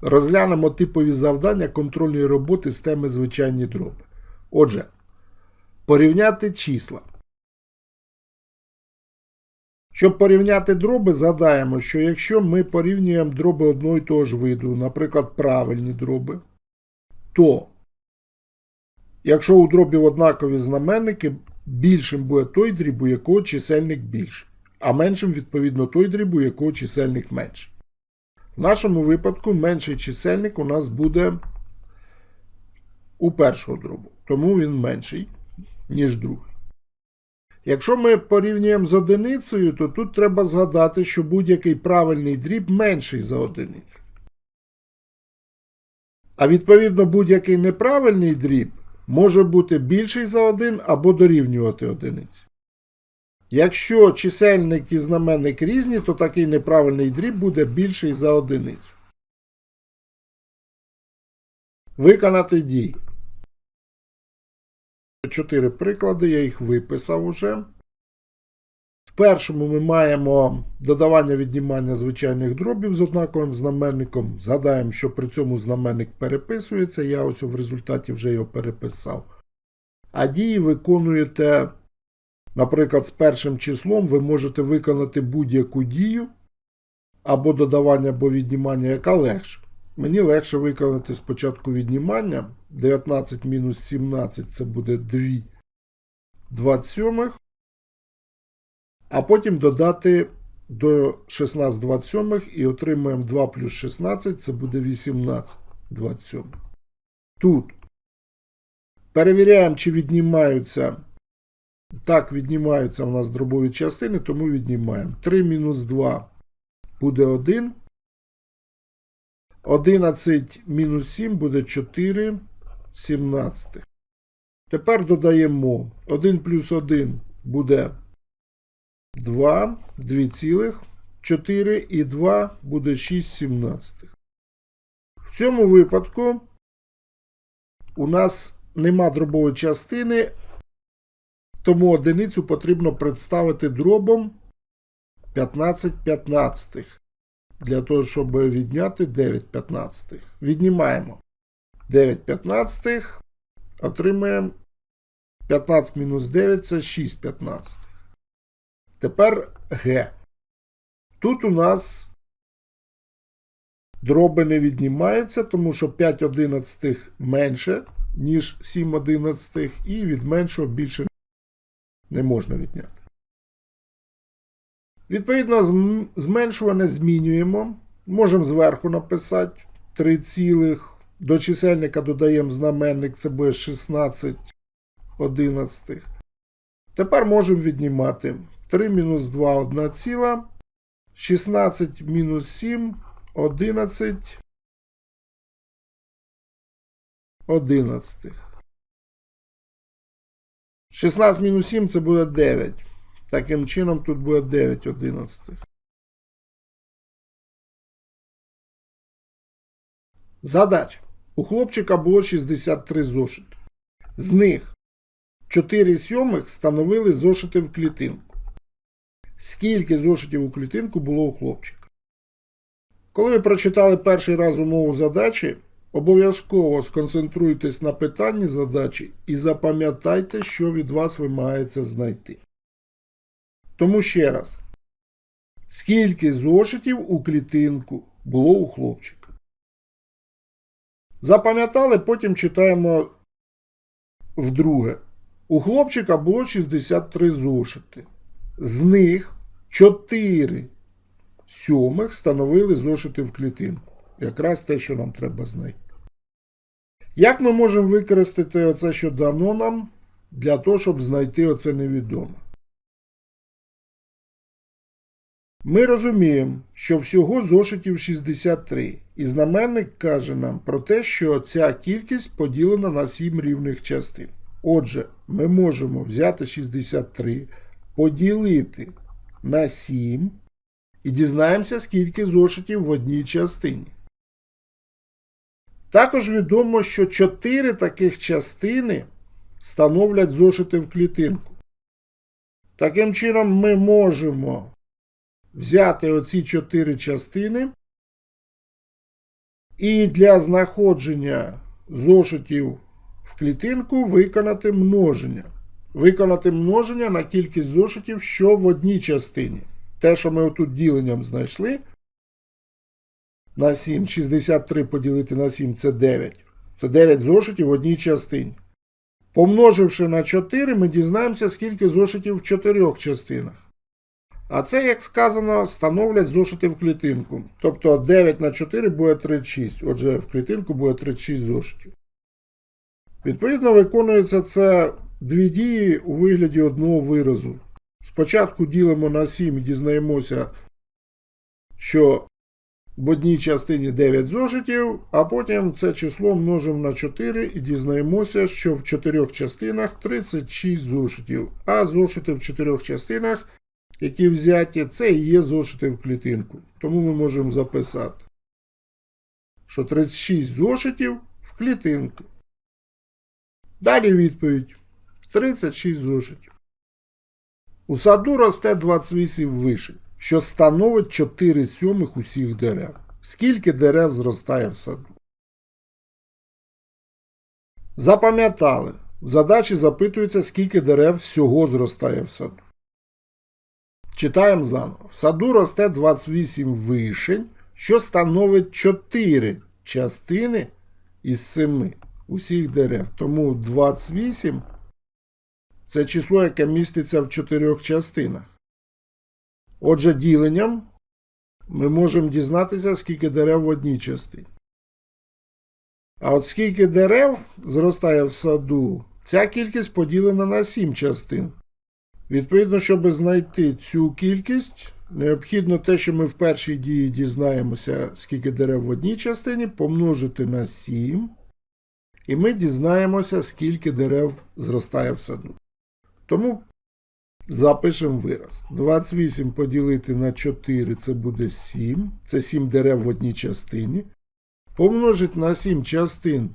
Розглянемо типові завдання контрольної роботи з теми звичайні дроби. Отже, порівняти числа. Щоб порівняти дроби, згадаємо, що якщо ми порівнюємо дроби одного і того ж виду, наприклад, правильні дроби, то якщо у дробів однакові знаменники, більшим буде той дріб, у якого чисельник більший, а меншим, відповідно, той дріб, у якого чисельник менший. В нашому випадку менший чисельник у нас буде у першого дробу, тому він менший, ніж другий. Якщо ми порівнюємо з одиницею, то тут треба згадати, що будь-який правильний дріб менший за одиницю. А відповідно будь-який неправильний дріб може бути більший за один або дорівнювати одиниці. Якщо чисельник і знаменник різні, то такий неправильний дріб буде більший за одиницю. Виконати дії. Чотири приклади, я їх виписав уже. В першому ми маємо додавання віднімання звичайних дробів з однаковим знаменником. Згадаємо, що при цьому знаменник переписується. Я ось в результаті вже його переписав. А дії виконуєте, наприклад, з першим числом ви можете виконати будь-яку дію або додавання, або віднімання, яка легше. Мені легше виконати спочатку віднімання. 19 мінус 17 це буде 2 27. А потім додати до 16 27 і отримаємо 2 плюс 16, це буде 18 27. Тут перевіряємо, чи віднімаються. Так, віднімаються у нас дробові частини, тому віднімаємо. 3 мінус 2 буде 1. 11 мінус 7 буде 4 17. Тепер додаємо 1 плюс 1 буде 2, 2 цілих, 4 і 2 буде 6 17. В цьому випадку у нас нема дробової частини, тому одиницю потрібно представити дробом 15 15 для того, щоб відняти 9 15. Віднімаємо 9 15, отримаємо 15 мінус 9 це 6 15. Тепер Г. Тут у нас дроби не віднімаються, тому що 5 одинадцятих менше, ніж 7 одинадцятих, і від меншого більше не можна відняти. Відповідно, зм- зменшуване змінюємо. Можемо зверху написати 3 цілих. До чисельника додаємо знаменник, це буде 16 одинадцятих. Тепер можемо віднімати 3 мінус 2 1 ціла. 16 мінус 7 11 одинадцятих. 16 мінус 7 це буде 9. Таким чином тут буде 9 одинадцятих. Задача. У хлопчика було 63 зошити. З них 4 сьомих становили зошити в клітинку. Скільки зошитів у клітинку було у хлопчика? Коли ви прочитали перший раз умову задачі, обов'язково сконцентруйтесь на питанні задачі і запам'ятайте, що від вас вимагається знайти. Тому ще раз. Скільки зошитів у клітинку було у хлопчика? Запам'ятали, потім читаємо вдруге. У хлопчика було 63 зошити. З них 4 сьомих становили зошити в клітинку. Якраз те, що нам треба знайти. Як ми можемо використати оце, що дано нам, для того, щоб знайти оце невідоме? Ми розуміємо, що всього зошитів 63, і знаменник каже нам про те, що ця кількість поділена на 7 рівних частин. Отже, ми можемо взяти 63, поділити на 7 і дізнаємося, скільки зошитів в одній частині. Також відомо, що 4 таких частини становлять зошити в клітинку. Таким чином, ми можемо взяти оці чотири частини І для знаходження зошитів в клітинку виконати множення. Виконати множення на кількість зошитів, що в одній частині. Те, що ми отут діленням знайшли. На 7, 63 поділити на 7 це 9. Це 9 зошитів в одній частині. Помноживши на 4, ми дізнаємося, скільки зошитів в чотирьох частинах. А це, як сказано, становлять зошити в клітинку. Тобто 9 на 4 буде 36. Отже, в клітинку буде 36 зошитів. Відповідно, виконується це дві дії у вигляді одного виразу. Спочатку ділимо на 7 і дізнаємося, що в одній частині 9 зошитів, а потім це число множимо на 4 і дізнаємося, що в чотирьох частинах 36 зошитів. А зошити в чотирьох частинах, які взяті, це і є зошити в клітинку. Тому ми можемо записати, що 36 зошитів в клітинку. Далі відповідь: 36 зошитів. У саду росте 28 вишень, що становить 4 сьомих усіх дерев. Скільки дерев зростає в саду? Запам'ятали. В задачі запитується, скільки дерев всього зростає в саду. Читаємо заново. В саду росте 28 вишень, що становить 4 частини із 7 усіх дерев. Тому 28 це число, яке міститься в чотирьох частинах. Отже, діленням ми можемо дізнатися, скільки дерев в одній частині. А от скільки дерев зростає в саду, ця кількість поділена на 7 частин. Відповідно, щоб знайти цю кількість, необхідно те, що ми в першій дії дізнаємося, скільки дерев в одній частині, помножити на 7. І ми дізнаємося, скільки дерев зростає в саду. Тому запишемо вираз. 28 поділити на 4 це буде 7. Це 7 дерев в одній частині. Помножити на 7 частин,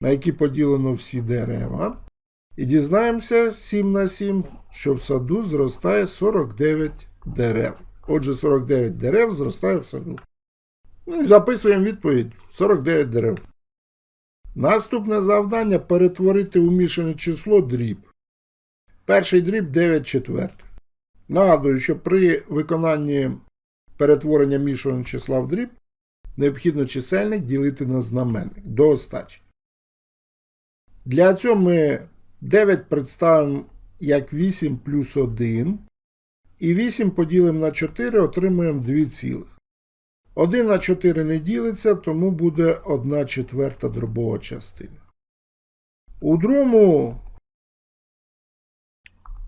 на які поділено всі дерева. І дізнаємося 7 на 7, що в саду зростає 49 дерев. Отже, 49 дерев зростає в саду. Ну і записуємо відповідь: 49 дерев. Наступне завдання перетворити у мішане число дріб. Перший дріб 9 четвертих. Нагадую, що при виконанні перетворення мішаного числа в дріб необхідно чисельник ділити на знаменник до остачі. Для цього ми 9 представимо як 8 плюс 1. І 8 поділимо на 4, отримуємо 2 цілих. 1 на 4 не ділиться, тому буде 1 четверта дробова частина. У другому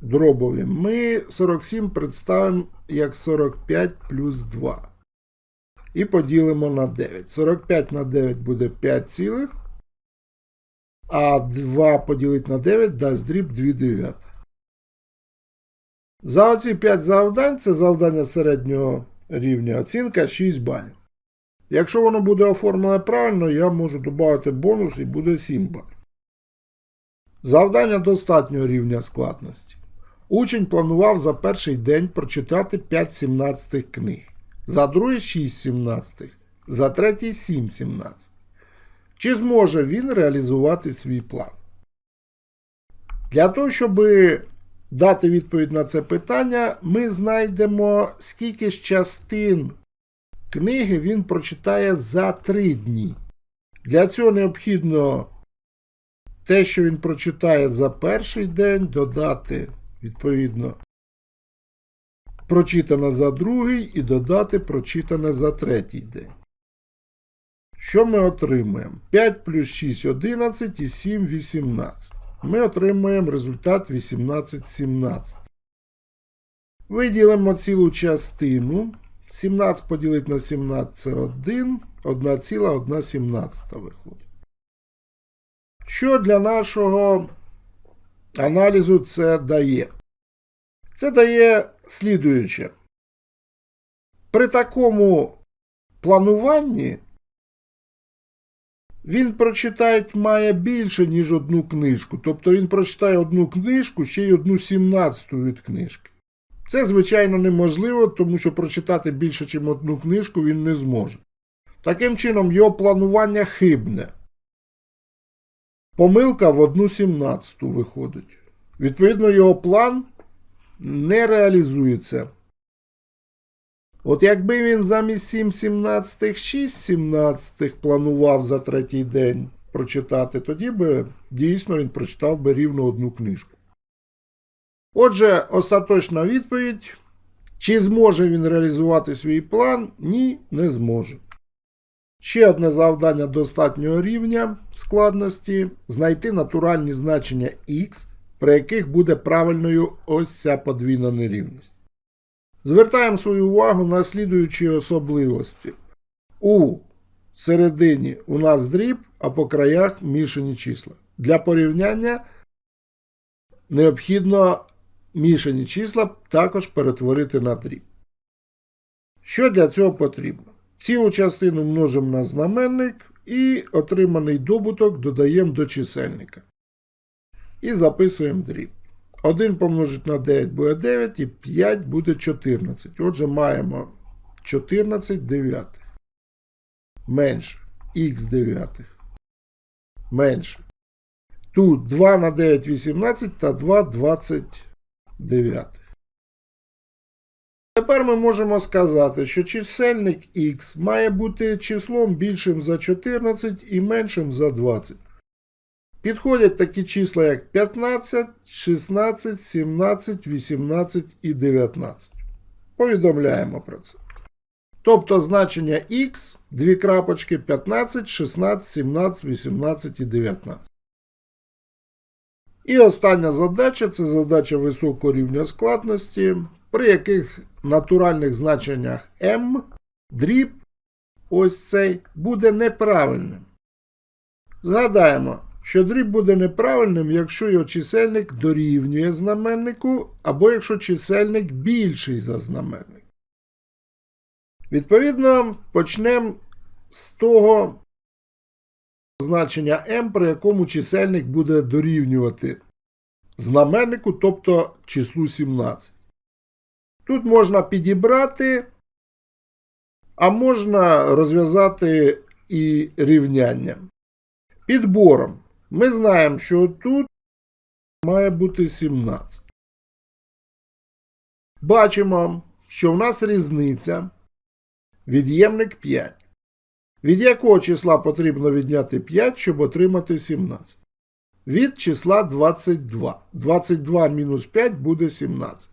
дробові ми 47 представимо як 45 плюс 2. І поділимо на 9. 45 на 9 буде 5 цілих. А 2 поділити на 9 дасть дріб 2 дев'ятих. За оці 5 завдань це завдання середнього рівня оцінка 6 балів. Якщо воно буде оформлене правильно, я можу додати бонус і буде 7 балів. Завдання достатнього рівня складності. Учень планував за перший день прочитати 5 17 книг, за другий 6 17, за третій 7 17. Чи зможе він реалізувати свій план? Для того, щоб дати відповідь на це питання, ми знайдемо, скільки ж частин книги він прочитає за 3 дні. Для цього необхідно те, що він прочитає за перший день, додати, відповідно, прочитане за другий і додати прочитане за третій день. Що ми отримуємо? 5 плюс 6 11 і 7 18. Ми отримуємо результат 18 17. Виділимо цілу частину. 17 поділити на 17 це 1, 1,1 17 виходить. Що для нашого аналізу це дає? Це дає слідуюче. При такому плануванні він прочитає має більше, ніж одну книжку. Тобто він прочитає одну книжку, ще й одну сімнадцяту від книжки. Це, звичайно, неможливо, тому що прочитати більше, ніж одну книжку він не зможе. Таким чином, його планування хибне. Помилка в 1,17 виходить. Відповідно, його план не реалізується. От якби він замість 7 17 6 17 планував за третій день прочитати, тоді би дійсно він прочитав би рівно одну книжку. Отже, остаточна відповідь. Чи зможе він реалізувати свій план? Ні, не зможе. Ще одне завдання достатнього рівня складності знайти натуральні значення x, при яких буде правильною ось ця подвійна нерівність. Звертаємо свою увагу на слідуючі особливості. У середині у нас дріб, а по краях мішані числа. Для порівняння необхідно мішані числа також перетворити на дріб. Що для цього потрібно? Цілу частину множимо на знаменник і отриманий добуток додаємо до чисельника. І записуємо дріб. 1 помножить на 9 буде 9 і 5 буде 14. Отже, маємо 14 дев'ятих. Менше. Х дев'ятих. Менше. Тут 2 на 9 18 та 2 29. Тепер ми можемо сказати, що чисельник х має бути числом більшим за 14 і меншим за 20. Підходять такі числа, як 15, 16, 17, 18 і 19. Повідомляємо про це. Тобто значення х, дві крапочки 15, 16, 17, 18 і 19. І остання задача це задача високого рівня складності, при яких натуральних значеннях m дріб ось цей буде неправильним. Згадаємо, що дріб буде неправильним, якщо його чисельник дорівнює знаменнику, або якщо чисельник більший за знаменник. Відповідно, почнемо з того значення m, при якому чисельник буде дорівнювати знаменнику, тобто числу 17. Тут можна підібрати, а можна розв'язати і рівняння. Підбором. Ми знаємо, що тут має бути 17. Бачимо, що в нас різниця від'ємник 5. Від якого числа потрібно відняти 5, щоб отримати 17? Від числа 22. 22 мінус 5 буде 17.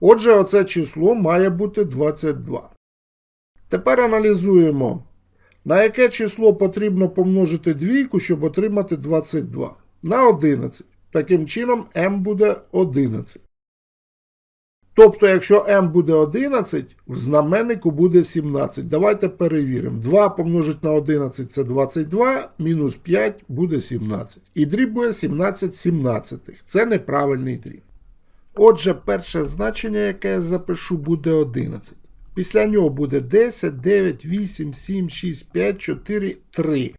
Отже, оце число має бути 22. Тепер аналізуємо, на яке число потрібно помножити двійку, щоб отримати 22. На 11. Таким чином, m буде 11. Тобто, якщо m буде 11, в знаменнику буде 17. Давайте перевіримо. 2 помножить на 11 це 22, мінус 5 буде 17. І дріб буде 17 17. Це неправильний дріб. Отже, перше значення, яке я запишу, буде 11. Після нього буде 10, 9, 8, 7, 6, 5, 4, 3.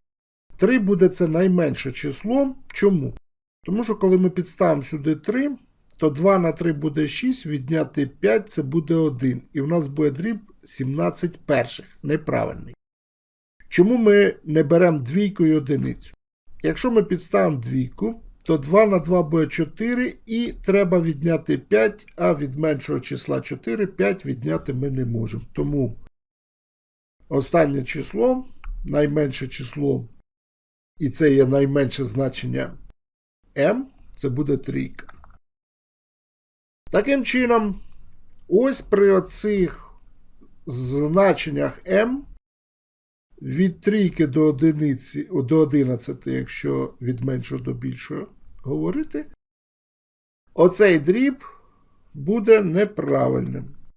3 буде це найменше число. Чому? Тому що коли ми підставимо сюди 3, то 2 на 3 буде 6, відняти 5 це буде 1. І в нас буде дріб 17 перших. Неправильний. Чому ми не беремо двійку і одиницю? Якщо ми підставимо двійку, то 2 на 2 буде 4 і треба відняти 5, а від меншого числа 4 5 відняти ми не можемо. Тому останнє число, найменше число, і це є найменше значення m, це буде трійка. Таким чином, ось при оцих значеннях m від трійки до одиниці, до 11, якщо від меншого до більшого говорити, оцей дріб буде неправильним.